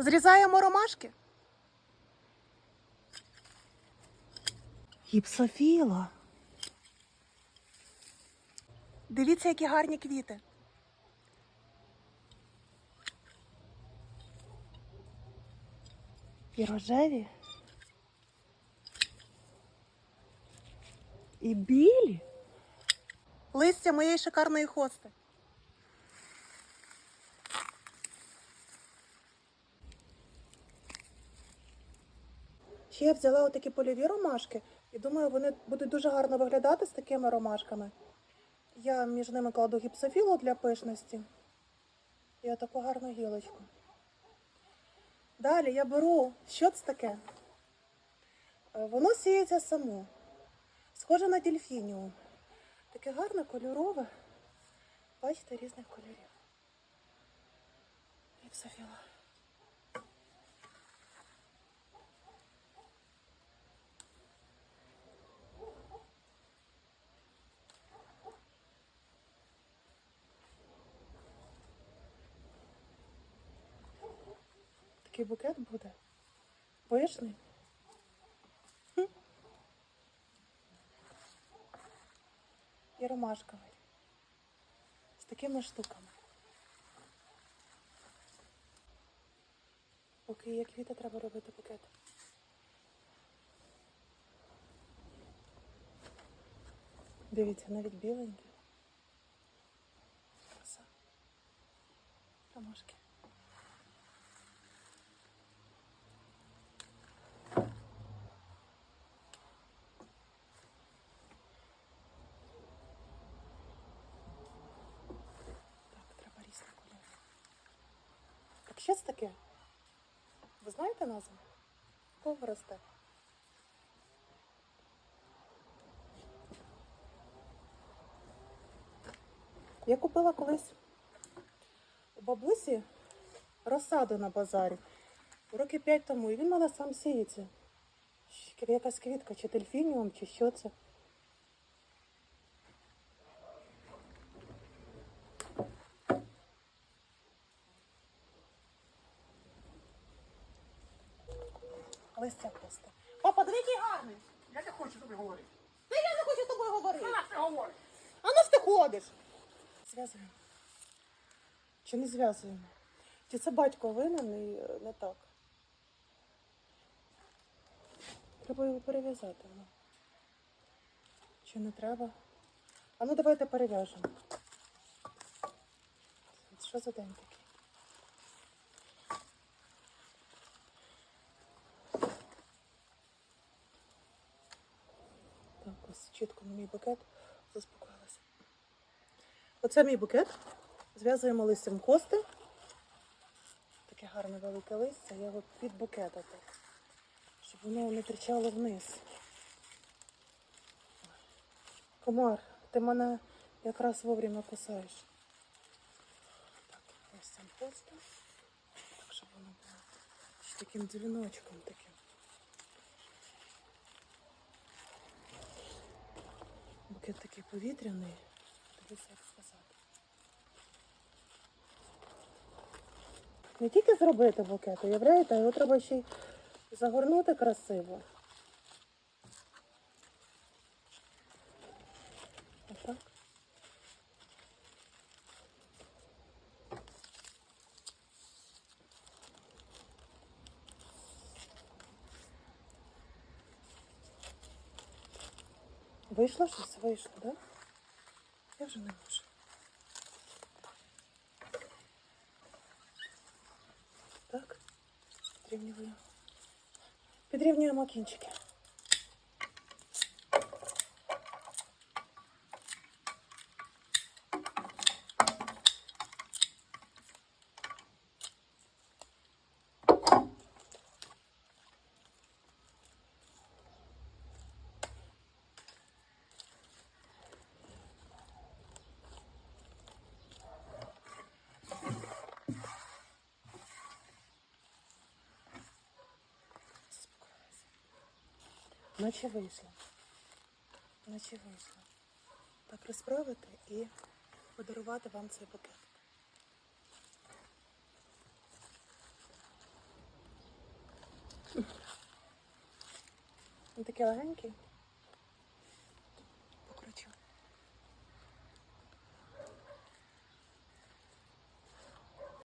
Зрізаємо ромашки. Гіпсофіла. Дивіться, які гарні квіти. І рожеві. І білі. Листя моєї шикарної хости. Ще я взяла отакі польові ромашки і думаю, вони будуть дуже гарно виглядати з такими ромашками. Я між ними кладу гіпсофілу для пишності і отаку гарну гілочку. Далі я беру, що це таке? Е, Воно сіється само. Схоже на дельфініум. Таке гарне, кольорове. Бачите, різних кольорів. Гіпсофіла. Такий букет буде. Пишний. І ромашковий. З такими штуками. Поки є квіти, треба робити букет. Дивіться, навіть біленький. Краса. Ромашки. Так, треба різні кольори. Так що це таке? Ви знаєте назву? Кого росте? Я купила колись у бабусі розсаду на базарі роки п'ять тому, і він мене сам сіється. Якась квітка, чи дельфініум, чи що це. Листя просто. Папа, диви, який гарний. Я не хочу тобі говорити. Та я не хочу з тобою говорити. Вона це говорить. А ну ж ти ходиш? Зв'язуємо. Чи не зв'язуємо? Чи це батько винен і е, не так? Треба його перев'язати. Ну. Чи не треба? А ну давайте перев'яжемо. Що за день такий? Так, ось чітко на мій букет заспокоїлася. Оце мій букет. Зв'язуємо листям хости. Таке гарне велике листя. Я його під букет так, щоб воно не тричало вниз. Комар, ти мене якраз вовремя кусаєш. Так, листям хости. Так, щоб воно було таким дзвіночком таким. Букет такий повітряний. Дивіться, як сказати. Не тільки зробити букет, уявляєте, його треба ще й загорнути красиво. Вийшло щось? Вийшло, так? Да? Я вже не можу. Так, підрівнюємо. Підрівнюємо кінчики. наче вийшло. Наче вийшло. Так розправити і подарувати вам цей букет. Він такий легенький.